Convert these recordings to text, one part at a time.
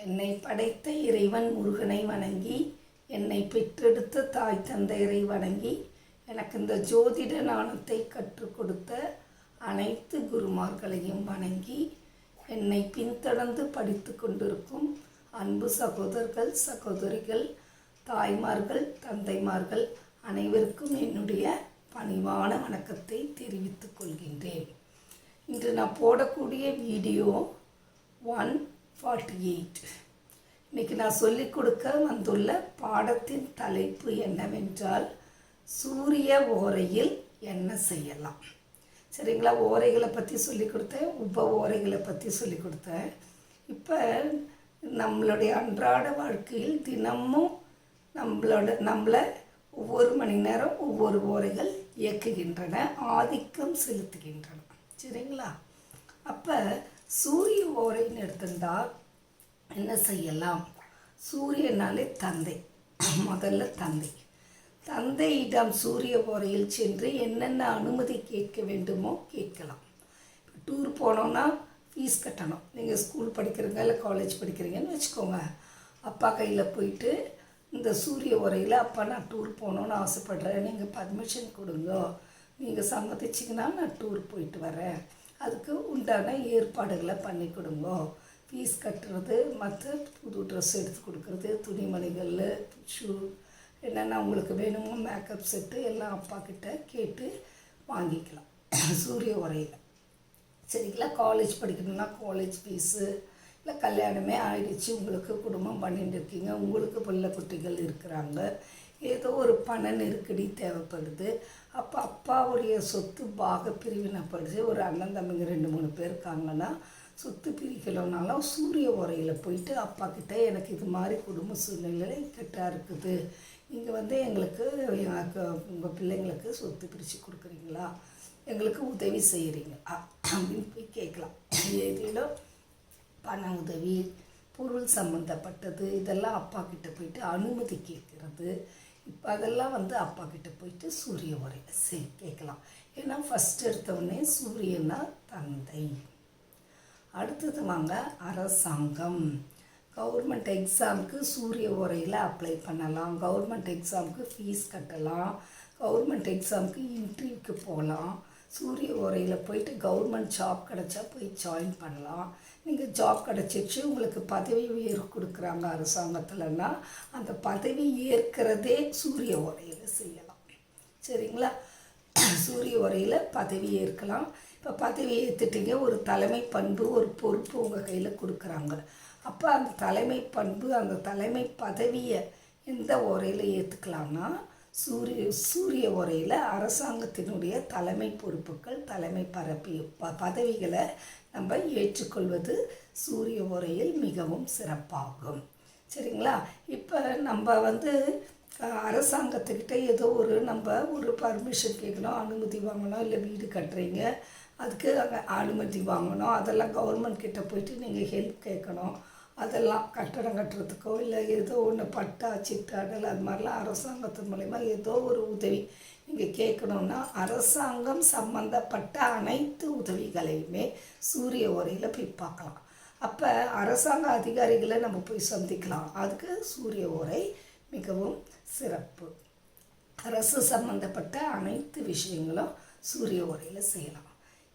என்னை படைத்த இறைவன் முருகனை வணங்கி என்னை பெற்றெடுத்த தாய் தந்தையரை வணங்கி எனக்கு இந்த ஜோதிட நாணத்தை கற்றுக் கொடுத்த அனைத்து குருமார்களையும் வணங்கி என்னை பின்தொடர்ந்து படித்து கொண்டிருக்கும் அன்பு சகோதரர்கள் சகோதரிகள் தாய்மார்கள் தந்தைமார்கள் அனைவருக்கும் என்னுடைய பணிவான வணக்கத்தை தெரிவித்துக் கொள்கின்றேன். இன்று நான் போடக்கூடிய வீடியோ ஒன் ஃபார்ட்டி எயிட் இன்றைக்கி நான் சொல்லிக் கொடுக்க வந்துள்ள பாடத்தின் தலைப்பு என்னவென்றால் சூரிய ஓரையில் என்ன செய்யலாம்? சரிங்களா? ஓரைகளை பற்றி சொல்லி கொடுத்தேன் உப ஓரைகளை பற்றி சொல்லி கொடுத்தேன். இப்போ நம்மளுடைய அன்றாட வாழ்க்கையில் தினமும் நம்மளோட நம்மளை ஒவ்வொரு மணி நேரம் ஒவ்வொரு ஓரைகள் இயக்குகின்றன ஆதிக்கம் செலுத்துகின்றன. சரிங்களா? அப்போ சூரிய ஓரைன்னு எடுத்திருந்தால் என்ன செய்யலாம்? சூரியனாலே தந்தை. முதல்ல தந்தை. தந்தையிடம் சூரிய ஓரையில் சென்று என்னென்ன அனுமதி கேட்க வேண்டுமோ கேட்கலாம். டூர் போனோன்னா ஃபீஸ் கட்டணும். நீங்கள் ஸ்கூல் படிக்கிறீங்க இல்லை காலேஜ் படிக்கிறீங்கன்னு வச்சுக்கோங்க. அப்பா கையில் போயிட்டு இந்த சூரிய உரையில் அப்பா நான் டூர் போகணுன்னு ஆசைப்பட்றேன். நீங்கள் பர்மிஷன் கொடுங்க. நீங்கள் சம்மதிச்சிங்கன்னா நான் டூர் போயிட்டு வரேன். அதுக்கு உண்டான ஏற்பாடுகளை பண்ணி கொடுங்க. ஃபீஸ் கட்டுறது மற்ற புது ட்ரெஸ் எடுத்து கொடுக்குறது துணிமணிகள் ஷூ என்னென்ன உங்களுக்கு வேணுமோ மேக்கப் செட்டு எல்லாம் அப்பா கிட்ட கேட்டு வாங்கிக்கலாம். சூரிய உரையில். சரிங்களா? காலேஜ் படிக்கணும்னா காலேஜ் ஃபீஸு இல்லை கல்யாணமே ஆயிடுச்சு உங்களுக்கு குடும்பம் பண்ணிட்டு இருக்கீங்க உங்களுக்கு பிள்ளை குட்டிகள் இருக்கிறாங்க ஏதோ ஒரு பண நெருக்கடி தேவைப்படுது. அப்போ அப்பாவுடைய சொத்து பாக பிரிவினைப்படுது ஒரு அண்ணன் தம்பிங்க ரெண்டு மூணு பேர் இருக்காங்கன்னா சொத்து பிரிக்கலைனாலும் சூரிய உரையில் போயிட்டு அப்பா கிட்டே எனக்கு இது மாதிரி குடும்ப சூழ்நிலை கெட்டாக இருக்குது. நீங்கள் வந்து எங்களுக்கு எனக்கு உங்கள் பிள்ளைங்களுக்கு சொத்து பிரித்து கொடுக்குறீங்களா? எங்களுக்கு உதவி செய்கிறீங்க அப்படின்னு போய் கேட்கலாம். எதிலும் பண உதவி பொருள் சம்மந்தப்பட்டது இதெல்லாம் அப்பா கிட்ட போயிட்டு அனுமதி கேட்குறது. இப்போ அதெல்லாம் வந்து அப்பா கிட்டே போயிட்டு சூரிய உரையை சரி கேட்கலாம். ஏன்னா ஃபஸ்ட் எடுத்தவுடனே சூரியனா தந்தை. அடுத்தது வாங்க அரசாங்கம். கவர்மெண்ட் எக்ஸாமுக்கு சூரிய உரையில் அப்ளை பண்ணலாம். கவர்மெண்ட் எக்ஸாமுக்கு ஃபீஸ் கட்டலாம். கவர்மெண்ட் எக்ஸாமுக்கு இன்டர்வியூக்கு போகலாம். சூரிய உரையில் போயிட்டு கவர்மெண்ட் ஜாப் கிடச்சா போய் ஜாயின் பண்ணலாம். நீங்கள் ஜாப் கிடச்சிச்சு உங்களுக்கு பதவி உயர்வு கொடுக்குறாங்க அரசாங்கத்தில்னா அந்த பதவி ஏற்கிறதே சூரிய உரையில் செய்யலாம். சரிங்களா? சூரிய உரையில் பதவி ஏற்கலாம். இப்போ பதவி ஏற்றுட்டீங்க ஒரு தலைமை பண்பு ஒரு பொறுப்பு உங்கள் கையில் கொடுக்குறாங்க. அப்போ அந்த தலைமை பண்பு அந்த தலைமை பதவியை எந்த உரையில் ஏற்றுக்கலாம்னா சூரிய சூரிய உரையில் அரசாங்கத்தினுடைய தலைமை பொறுப்புகள் தலைமை பரப்பி ப பதவிகளை நம்ம ஏற்றுக்கொள்வது சூரிய உரையில் மிகவும் சிறப்பாகும். சரிங்களா? இப்போ நம்ம வந்து அரசாங்கத்துக்கிட்ட ஏதோ ஒரு நம்ம ஒரு பர்மிஷன் கேட்கணும் அனுமதி வாங்கணும் இல்லை வீடு கட்டுறீங்க அதுக்கு அங்கே அனுமதி வாங்கணும் அதெல்லாம் கவர்மெண்ட் கிட்ட போயிட்டு நீங்கள் ஹெல்ப் கேட்கணும் அதெல்லாம் கட்டடம் கட்டுறதுக்கோ இல்லை ஏதோ ஒன்று பட்டா சிட்டாடல் அது மாதிரிலாம் அரசாங்கத்து மூலயமா ஏதோ ஒரு உதவி. நீங்கள் கேட்கணுன்னா அரசாங்கம் சம்மந்தப்பட்ட அனைத்து உதவிகளையுமே சூரிய உரையில் போய் பார்க்கலாம். அப்போ அரசாங்க அதிகாரிகளை நம்ம போய் சந்திக்கலாம். அதுக்கு சூரிய உரை மிகவும் சிறப்பு. அரசு சம்மந்தப்பட்ட அனைத்து விஷயங்களும் சூரிய உரையில் செய்யலாம்.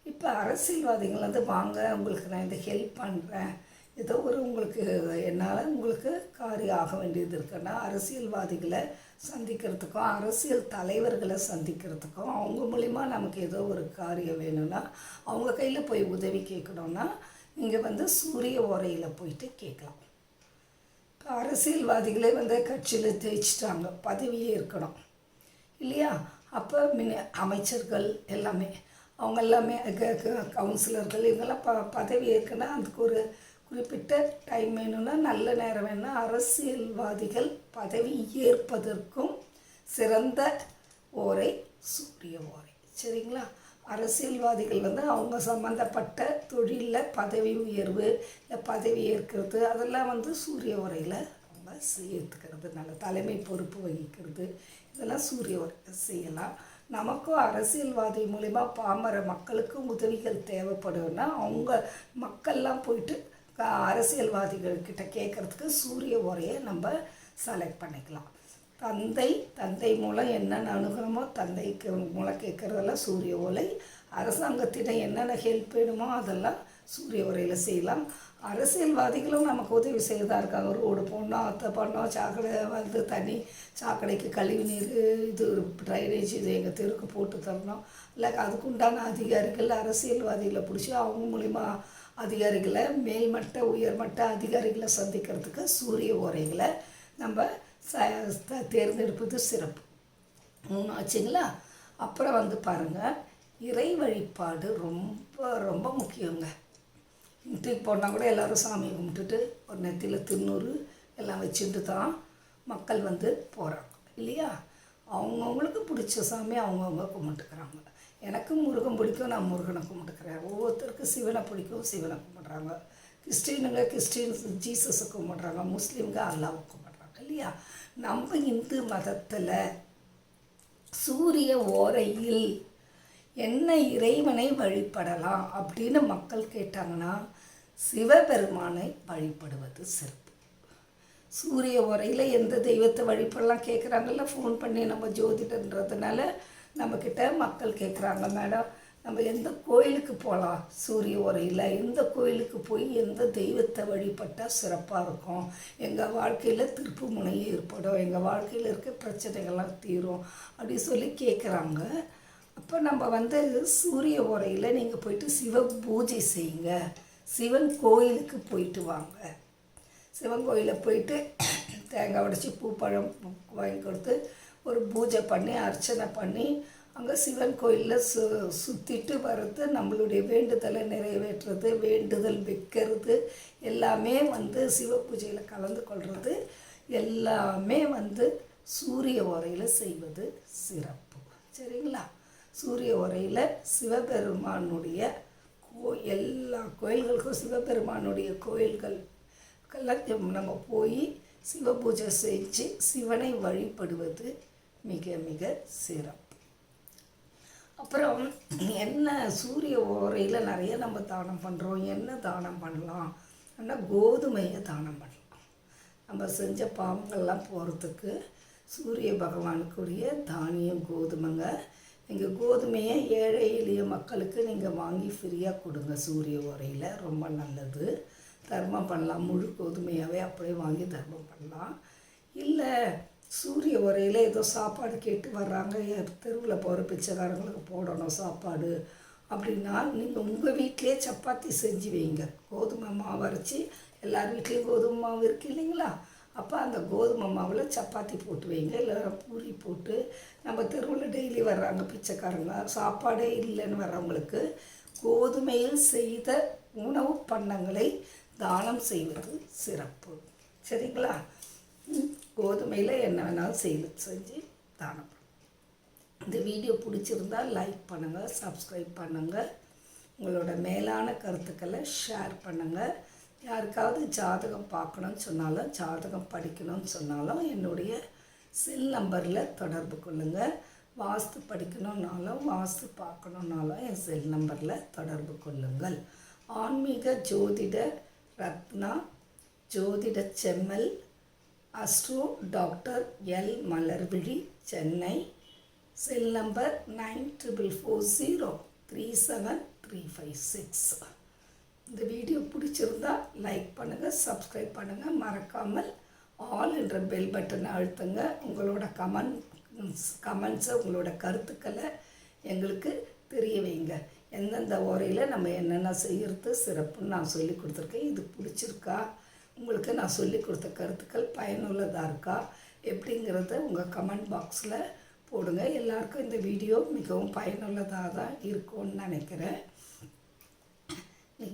இப்போ அரசியல்வாதிகள் வந்து வாங்க உங்களுக்கு நான் இந்த ஹெல்ப் பண்ணுறேன் ஏதோ ஒரு உங்களுக்கு என்னால் உங்களுக்கு காரியம் ஆக வேண்டியது இருக்குன்னா அரசியல்வாதிகளை சந்திக்கிறதுக்கும் அரசியல் தலைவர்களை சந்திக்கிறதுக்கும் அவங்க மூலிமா நமக்கு ஏதோ ஒரு காரியம் வேணும்னா அவங்க கையில் போய் உதவி கேட்கணுன்னா இங்கே வந்து சூரிய உரையில் போயிட்டு கேட்கலாம். இப்போ அரசியல்வாதிகளே வந்து கட்சியில் ஜெயிச்சிட்டாங்க பதவியே இருக்கணும். இல்லையா? அப்போ மின் அமைச்சர்கள் எல்லாமே அவங்க எல்லாமே கவுன்சிலர்கள் இவங்கெல்லாம் ப பதவி ஏற்கனா அதுக்கு ஒரு குறிப்பிட்ட டைம் வேணும்னா நல்ல நேரம் வேணும்னா அரசியல்வாதிகள் பதவி ஏற்பதற்கும் சிறந்த ஓரை சூரிய ஓரை. சரிங்களா? அரசியல்வாதிகள் வந்து அவங்க சம்மந்தப்பட்ட தொழிலில் பதவி உயர்வு இல்லை பதவி ஏற்கிறது அதெல்லாம் வந்து சூரிய உரையில் அவங்க ஏற்றுக்கிறது நல்ல தலைமை பொறுப்பு வகிக்கிறது. இதெல்லாம் சூரிய உரை செய்யலாம். நமக்கும் அரசியல்வாதி மூலிமா பாமர மக்களுக்கும் உதவிகள் தேவைப்படும்னா அவங்க மக்கள்லாம் போயிட்டு அரசியல்வாதிகள்கிட்ட அரசியல்வாதிகள் கிட்ட கேட்குறதுக்கு சூரிய உரையை நம்ம செலக்ட் பண்ணிக்கலாம். தந்தை தந்தை மூலம் என்னென்ன அணுகிறோமோ தந்தைக்கு மூலம் கேட்குறதெல்லாம் சூரிய ஒலை அரசாங்கத்திடம் என்னென்ன ஹெல்ப் வேணுமோ அதெல்லாம் சூரிய உரையில் செய்யலாம். அரசியல்வாதிகளும் நமக்கு உதவி செய்யதான் இருக்காங்க ரோடு போடணும் அத்தை பண்ணோம் சாக்கடை வந்து தண்ணி சாக்கடைக்கு கழிவு நீர் இது ட்ரைனேஜ் இது எங்கள் தெருக்கு போட்டு தரணும். இல்லை அதுக்கு உண்டான அதிகாரிகள் அரசியல்வாதிகளை பிடிச்சி அவங்க மூலிமா அதிகாரிகளை மேல்மட்ட உயர்மட்ட அதிகாரிகளை சந்திக்கிறதுக்கு சூரிய உரைகளை நம்ம ச தேர்ந்தெடுப்பது சிறப்பு. மூணு ஆச்சுங்களா? அப்புறம் வந்து பாருங்கள் இறை வழிபாடு ரொம்ப ரொம்ப முக்கியங்க. இன்றைக்கு போனால் கூட எல்லாரும் சாமி கும்பிட்டுட்டு ஒரு நெத்தியில் திருநூறு எல்லாம் வச்சுட்டு தான் மக்கள் வந்து போகிறாங்க இல்லையா? அவங்கவுங்களுக்கு பிடிச்ச சாமி அவங்கவுங்க கும்பிட்டுக்கிறாங்க. எனக்கும் முருகன் பிடிக்கும் நான் முருகனை கும்பிட்டுக்கிறேன். ஒவ்வொருத்தருக்கும் சிவனை பிடிக்கும் சிவனை கும்பிட்றாங்க. கிறிஸ்டினுங்க கிறிஸ்டின்ஸ் ஜீசஸை கும்பிட்றாங்க. முஸ்லீம்க அல்லாவை கும்பிட்றாங்க இல்லையா? நம்ம இந்து மதத்தில் சூரிய ஓரையில் என்ன இறைவனை வழிபடலாம் அப்படின்னு மக்கள் கேட்டாங்கன்னா சிவபெருமானை வழிபடுவது சிறப்பு. சூரிய உரையில் எந்த தெய்வத்தை வழிபடலாம் கேட்குறாங்கல்ல ஃபோன் பண்ணி நம்ம ஜோதிடன்றதுனால நம்மக்கிட்ட மக்கள் கேட்குறாங்க மேடம் நம்ம எந்த கோயிலுக்கு போகலாம் சூரிய உரையில் எந்த கோயிலுக்கு போய் எந்த தெய்வத்தை வழிபட்டால் சிறப்பாக இருக்கும்? எங்கள் வாழ்க்கையில் திருப்பு முனை ஏற்படும். எங்கள் வாழ்க்கையில் இருக்க பிரச்சனைகள்லாம் தீரும். அப்படி சொல்லி கேட்குறாங்க அப்போ நம்ம வந்து சூரிய உரையில் நீங்கள் போயிட்டு சிவ பூஜை செய்யுங்க. சிவன் கோயிலுக்கு போயிட்டு வாங்க. சிவன் கோயிலில் போயிட்டு தேங்காய் உடைச்சி பூ பழம் வாங்கி கொடுத்து ஒரு பூஜை பண்ணி அர்ச்சனை பண்ணி அங்கே சிவன் கோயிலில் சு சுற்றிட்டு வர்றது நம்மளுடைய வேண்டுதலை நிறைவேற்றுறது வேண்டுதல் வைக்கிறது எல்லாமே வந்து சிவ பூஜையில் கலந்து கொள்வது எல்லாமே வந்து சூரிய உரையில் செய்வது சிறப்பு. சரிங்களா? சூரிய உரையில் சிவபெருமானுடைய கோ எல்லா கோயில்களுக்கும் சிவபெருமானுடைய கோயில்கள் எல்லாம் நம்ம போய் சிவ பூஜை செஞ்சு சிவனை வழிபடுவது மிக மிக சிறப்பு. அப்புறம் என்ன சூரிய ஓரையில் நிறைய நம்ம தானம் பண்ணுறோம் என்ன தானம் பண்ணலாம்? ஆனால் கோதுமையை தானம் பண்ணலாம். நம்ம செஞ்ச பாவங்கள்லாம் போகிறதுக்கு சூரிய பகவானுக்குரிய தானியம் கோதுமைங்க. நீங்கள் கோதுமையை ஏழை எளிய மக்களுக்கு நீங்கள் வாங்கி ஃப்ரீயாக கொடுங்க சூரிய உரையில் ரொம்ப நல்லது. தர்மம் பண்ணலாம். முழு கோதுமையாகவே அப்படியே வாங்கி தர்மம் பண்ணலாம். இல்லை சூரிய உரையில் ஏதோ சாப்பாடு கேட்டு வர்றாங்க. தெருவில் போகிற பிச்சைக்காரங்களுக்கு போடணும் சாப்பாடு? அப்படின்னா நீங்கள் உங்கள் வீட்டிலே சப்பாத்தி செஞ்சு வைங்க. கோதுமை மாவு அரைச்சி எல்லார் வீட்லேயும் கோதுமை மாவு இருக்கு இல்லைங்களா? அப்போ அந்த கோதுமை மாவில் சப்பாத்தி போட்டு வைங்க. இல்லை பூரி போட்டு நம்ம தெருவில் டெய்லி வர்றாங்க பிச்சைக்காரங்க சாப்பாடே இல்லைன்னு வர்றவங்களுக்கு கோதுமையில் செய்த உணவு பண்டங்களை தானம் செய்வது சிறப்பு. சரிங்களா? ம், கோதுமையில் என்ன வேணாலும் செய்து செஞ்சு தானம். இந்த வீடியோ பிடிச்சிருந்தா லைக் பண்ணுங்கள் சப்ஸ்கிரைப் பண்ணுங்கள் உங்களோட மேலான கருத்துக்களை ஷேர் பண்ணுங்கள் யாருக்காவது ஜாதகம் பார்க்கணும்னு சொன்னாலும் ஜாதகம் படிக்கணும்னு சொன்னாலும் என்னுடைய செல் நம்பரில் தொடர்பு கொள்ளுங்கள் வாஸ்து படிக்கணும்னாலும் வாஸ்து பார்க்கணுன்னாலும் என் செல் நம்பரில் தொடர்பு கொள்ளுங்கள். ஆன்மீக ஜோதிட ரத்னா ஜோதிட செம்மல் astro doctor L. Malarvizhi Chennai. Cell number nine triple four zero three seven three five six. இந்த வீடியோ பிடிச்சிருந்தா லைக் பண்ணுங்கள் சப்ஸ்கிரைப் பண்ணுங்கள் மறக்காமல் ஆல் என்ற பெல் பட்டனை அழுத்துங்க. உங்களோட கமெண்ட்ஸ் கமெண்ட்ஸை உங்களோட கருத்துக்களை எங்களுக்கு தெரிய வைங்க. எந்தெந்த உரையில் நம்ம என்னென்ன செய்கிறது சிறப்புன்னு நான் சொல்லி கொடுத்துருக்கேன். இது பிடிச்சிருக்கா? உங்களுக்கு நான் சொல்லி கொடுத்த கருத்துக்கள் பயனுள்ளதாக இருக்கா எப்படிங்கிறத உங்கள் கமெண்ட் பாக்ஸில் போடுங்க. எல்லாருக்கும் இந்த வீடியோ மிகவும் பயனுள்ளதாக தான் இருக்கும்னு நினைக்கிறேன்.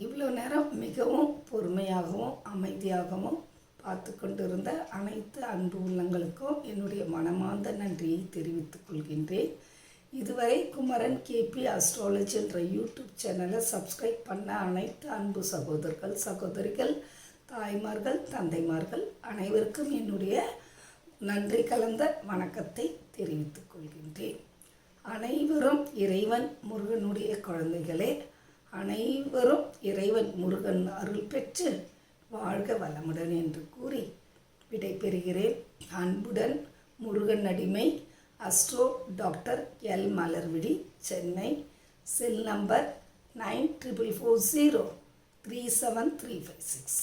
இவ்வளோ நேரம் மிகவும் பொறுமையாகவும் அமைதியாகவும் பார்த்து கொண்டிருந்த அனைத்து அன்பு உள்ளங்களுக்கும் என்னுடைய மனமார்ந்த நன்றியை தெரிவித்துக் கொள்கின்றேன். இதுவரை குமரன் கேபி அஸ்ட்ராலஜி என்ற யூடியூப் சேனலை சப்ஸ்கிரைப் பண்ண அனைத்து அன்பு சகோதரர்கள் சகோதரிகள் தாய்மார்கள் தந்தைமார்கள் அனைவருக்கும் என்னுடைய நன்றி கலந்த வணக்கத்தை தெரிவித்துக் கொள்கின்றேன். அனைவரும் இறைவன் முருகனுடைய குழந்தைகளே அனைவரும் இறைவன் முருகன் அருள் பெற்று வாழ்க வளமுடன் என்று கூறி விடைபெறுகிறேன். அன்புடன் முருகன் அடிமை astro doctor L. Malarvizhi Chennai. Cell number nine triple four zero three seven three five six.